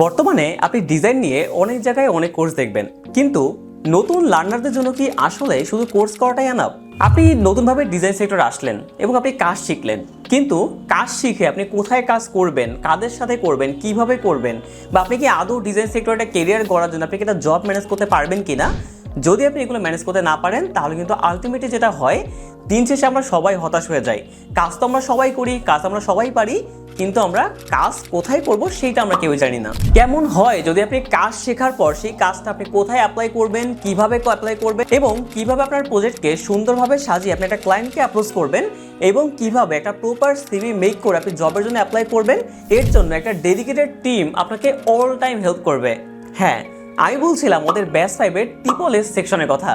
বর্তমানে আপনি ডিজাইন নিয়ে অনেক জায়গায় অনেক কোর্স দেখবেন। কিন্তু নতুন লার্নারদের জন্য কি আসলে শুধু কোর্স করাটাই আনাপ আপনি নতুনভাবে ডিজাইন সেক্টর আসলেন এবং আপনি কাজ শিখলেন। কিন্তু কাজ শিখে আপনি কোথায় কাজ করবেন, কাদের সাথে করবেন, কীভাবে করবেন, বা আপনি কি আদৌ ডিজাইন সেক্টরটা কেরিয়ার গড়ার জন্য আপনি কি একটা জব ম্যানেজ করতে পারবেন কিনা? যদি আপনি এগুলো ম্যানেজ করতে না পারেন, তাহলে কিন্তু আলটিমেটলি যেটা হয়, দিন শেষে আমরা সবাই হতাশ হয়ে যাই। কাজ তো আমরা সবাই করি, কাজ আমরা সবাই পারি, কিন্তু আমরা কাজ কোথায় করব সেইটা আমরা কেউ জানি না। কেমন হয়, যদি আপনি কাজ শেখার পর সেই কাজটা আপনি কোথায় অ্যাপ্লাই করবেন, কীভাবে অ্যাপ্লাই করবেন এবং কীভাবে আপনার প্রজেক্টকে সুন্দরভাবে সাজিয়ে আপনি একটা ক্লায়েন্টকে অ্যাপ্রোচ করবেন এবং কীভাবে একটা প্রপার সিভি মেক করে আপনি জবের জন্য অ্যাপ্লাই করবেন, এর জন্য একটা ডেডিকেটেড টিম আপনাকে অল টাইম হেল্প করবে। হ্যাঁ আমি বলছিলাম ওদের ব্যাস ফাইভের ট্রিপল এস সেকশনের কথা।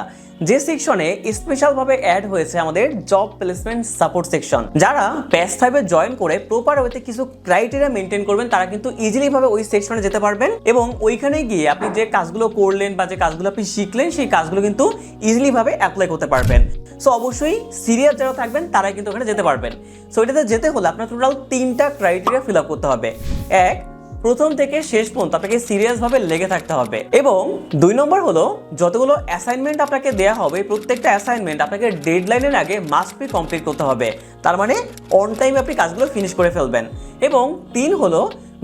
যে সেকশনে স্পেশালভাবে অ্যাড হয়েছে আমাদের জব প্লেসমেন্ট সাপোর্ট সেকশন যারা ব্যাস ফাইভে জয়েন করে প্রপার ওয়েতে কিছু ক্রাইটেরিয়া মেনটেন করবেন, তারা কিন্তু ইজিলি ভাবে ওই সেকশনে যেতে পারবেন এবং ওইখানে গিয়ে আপনি যে কাজগুলো করলেন বা যে কাজগুলো আপনি শিখলেন, সেই কাজগুলো কিন্তু ইজিলি ভাবে অ্যাপ্লাই করতে পারবেন। সো অবশ্যই সিরিয়াস যারা থাকবেন, তারাই কিন্তু ওখানে যেতে পারবেন। সো এটাতে যেতে হলে আপনার টোটাল তিনটা ক্রাইটেরিয়া ফিল আপ করতে হবে। এক প্রথম থেকে শেষ পর্যন্ত আপনাকে সিরিয়াসভাবে লেগে থাকতে হবে। এবং দুই নম্বর হলো, যতগুলো অ্যাসাইনমেন্ট আপনাকে দেওয়া হবে, প্রত্যেকটা অ্যাসাইনমেন্ট আপনাকে ডেডলাইনের আগে মাস্ট বি কমপ্লিট করতে হবে। তার মানে অন টাইমে আপনি কাজগুলো ফিনিশ করে ফেলবেন। এবং তিন হলো,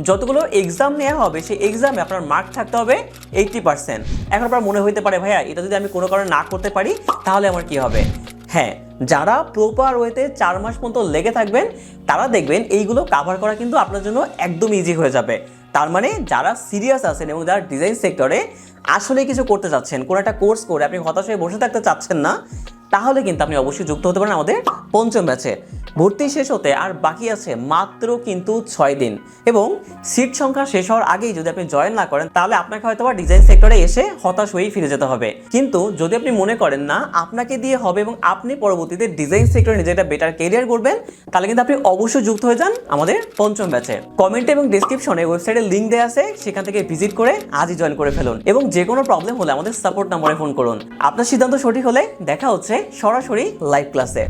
যতগুলো এক্সাম নেওয়া হবে, সেই এক্সামে আপনার মার্ক থাকতে হবে এইটটি পার্সেন্ট এখন আপনার মনে হইতে পারে, ভাইয়া, এটা যদি আমি কোনো কারণে না করতে পারি, তাহলে আমার কি হবে? হ্যাঁ যারা প্রপার ওয়েতে চার মাস পর্যন্ত লেগে থাকবেন, তারা দেখবেন এইগুলো কাভার করা কিন্তু আপনার জন্য একদম ইজি হয়ে যাবে। তার মানে যারা সিরিয়াস আছেন এবং যারা ডিজাইন সেক্টরে আসলে কিছু করতে চাচ্ছেন, কোনো একটা কোর্স করে আপনি হতাশ হয়ে বসে থাকতে চাচ্ছেন না, তাহলে কিন্তু আপনি অবশ্যই যুক্ত হতে পারেন আমাদের পঞ্চম ব্যাচে ভর্তি শেষ হতে আর বাকি আছে মাত্র কিন্তু ছয় দিন। এবং সিট সংখ্যা শেষ হওয়ার আগেই যদি আপনি জয়েন না করেন, তাহলে আপনাকে হয়তো বা ডিজাইন সেক্টরে এসে হতাশ হয়েই ফিরে যেতে হবে। কিন্তু যদি আপনি মনে করেন না, আপনাকে দিয়ে হবে এবং আপনি পরবর্তীতে ডিজাইন সেক্টরে নিজে একটা বেটার কেরিয়ার করবেন তাহলে কিন্তু আপনি অবশ্যই যুক্ত হয়ে যান আমাদের পঞ্চম ব্যাচে কমেন্টে এবং ডিসক্রিপশনে ওয়েবসাইটের লিঙ্ক দেওয়া আছে, সেখান থেকে ভিজিট করে আজই জয়েন করে ফেলুন। এবং যে কোনো প্রবলেম হলে আমাদের সাপোর্ট নম্বরে ফোন করুন। আপনার সিদ্ধান্ত সঠিক হলে দেখা হচ্ছে সরাসরি লাইভ ক্লাসে